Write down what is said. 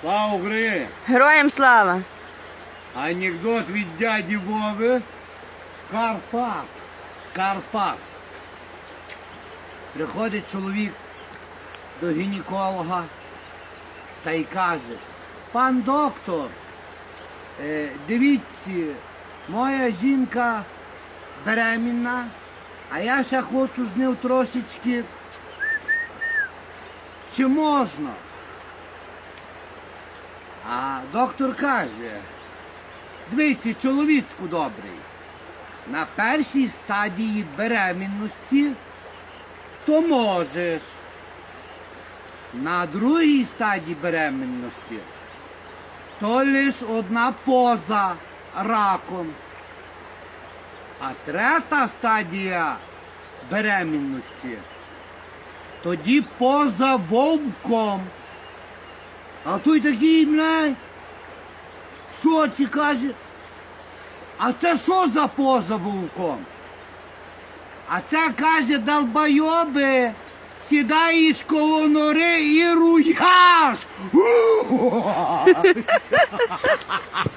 Слава Україні! Героям слава! Анекдот від дяді Вови з Карпат. З Карпат. Приходить чоловік до гінеколога та й каже, пан доктор, е, дивіться, моя жінка беременна, а я ще хочу з ним трошечки. Чи можна? А доктор каже, дивися, чоловічку добрий, на першій стадії беременності то можеш. На другій стадії беременності то лиш одна поза раком. А третя стадія беременності тоді поза вовком. А той такий, блядь, що ці каже? А це що за поза вовком? А це каже, долбойоби, сідаєш коло нори і руяш.